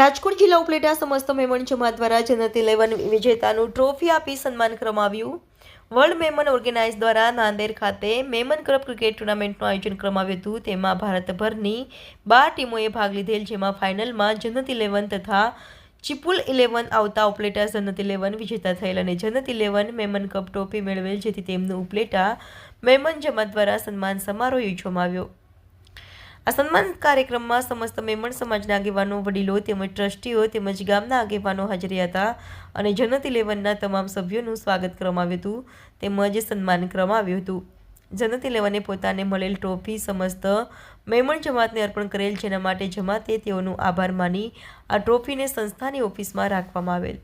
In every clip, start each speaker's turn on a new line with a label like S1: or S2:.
S1: રાજકોટ જિલ્લા ઉપલેટા સમસ્ત મેમણ જમાત દ્વારા જનત ઇલેવન વિજેતાનું ટ્રોફી આપી સન્માન કરવામાં આવ્યું. વર્લ્ડ મેમન ઓર્ગેનાઇઝ દ્વારા નાંદેર ખાતે મેમન ક્લબ ક્રિકેટ ટુર્નામેન્ટનું આયોજન કરવામાં આવ્યું હતું. તેમાં ભારતભરની બાર ટીમોએ ભાગ લીધેલ, જેમાં ફાઇનલમાં જનત ઇલેવન તથા ચિપુલ ઇલેવન આવતા ઉપલેટા જનત ઇલેવન વિજેતા થયેલ અને Jannat eleven Memon cup trophy મેળવેલ, જેથી તેમનું ઉપલેટા મેમન જમાત દ્વારા સન્માન સમારોહ યોજવામાં આવ્યો. આ સન્માન કાર્યક્રમમાં સમસ્ત મેમણ સમાજના આગેવાનો, વડીલો તેમજ ટ્રસ્ટીઓ તેમજ ગામના આગેવાનો હાજર હતા અને જનત ઇલેવનના તમામ સભ્યોનું સ્વાગત કરવામાં હતું તેમજ સન્માન કરવામાં આવ્યું હતું. જનત ઇલેવને પોતાને મળેલ ટ્રોફી સમસ્ત મેમણ જમાતને અર્પણ કરેલ, જેના માટે જમાતે તેઓનો આભાર માની આ ટ્રોફીને સંસ્થાની ઓફિસમાં રાખવામાં આવેલ.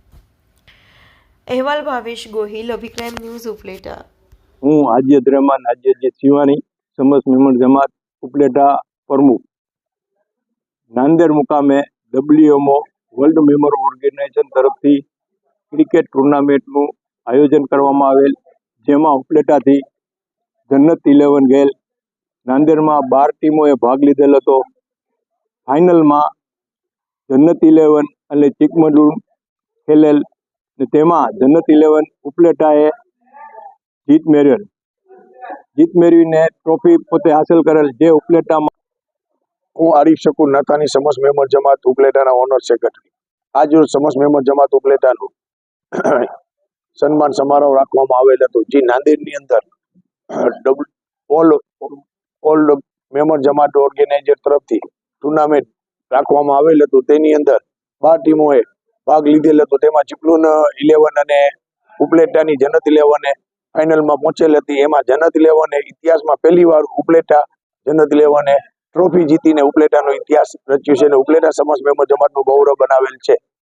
S1: અહેવાલ ભાવેશ ગોહિલ, અભિક્રાઇમ ન્યૂઝ ઉપલેટા.
S2: હું હાજિયત રહેમાન હાજિયત શિવાની, સમસ્ત મેમણ જમાત ઉપલેટા પ્રમુખ નાંદેડ મુકામે ડબલ્યુએમઓ વર્લ્ડ મેમર ઓર્ગેનાઇઝેશન તરફથી ક્રિકેટ ટુર્નામેન્ટનું આયોજન કરવામાં આવેલ, જેમાં ઉપલેટાથી જન્નત ઇલેવન ગયેલ નાંદેડમાં બાર ટીમોએ ભાગ લીધેલ હતો. ફાઇનલમાં જન્નત ઇલેવન અને ચિકમગલુર ખેલેલ તેમાં જન્નત ઇલેવન ઉપલેટાએ જીત મેળવેલ. જીત મેળવીને ટ્રોફી પોતે હાંસલ કરેલ, જે ઉપલેટામાં
S3: હું આરીફ શકુર નાતાની સમસ્ત મેમ્બર જમાત ઉપલેટાના ઓનર સેક્રેટરી આજ રોજ સમસ્ત મેમ્બર જમાત ઉપલેટાનું સન્માન સમારોહ રાખવામાં આવેલ હતો. જે નાંદેડની અંદર ઓલ ઓલ મેમ્બર જમાત ઓર્ગેનાઇઝર તરફથી ટુર્નામેન્ટ રાખવામાં આવેલ હતું. તેની અંદર બાર ટીમોએ ભાગ લીધેલ હતો. તેમાં ચીપલુન ઇલેવન અને ઉપલેટાની જનત ઇલેવને ફાઇનલમાં પહોંચેલ હતી. એમાં જનત ઇલેવને ઇતિહાસમાં પહેલી વાર ઉપલેટા જનત ઇલેવને ટ્રોફી જીતીને ઉપલેટાનો ઇતિહાસ રચ્યો છે અને ઉપલેટા સમાજ મેમ્બર જમાતનું ગૌરવ બનાવેલ છે.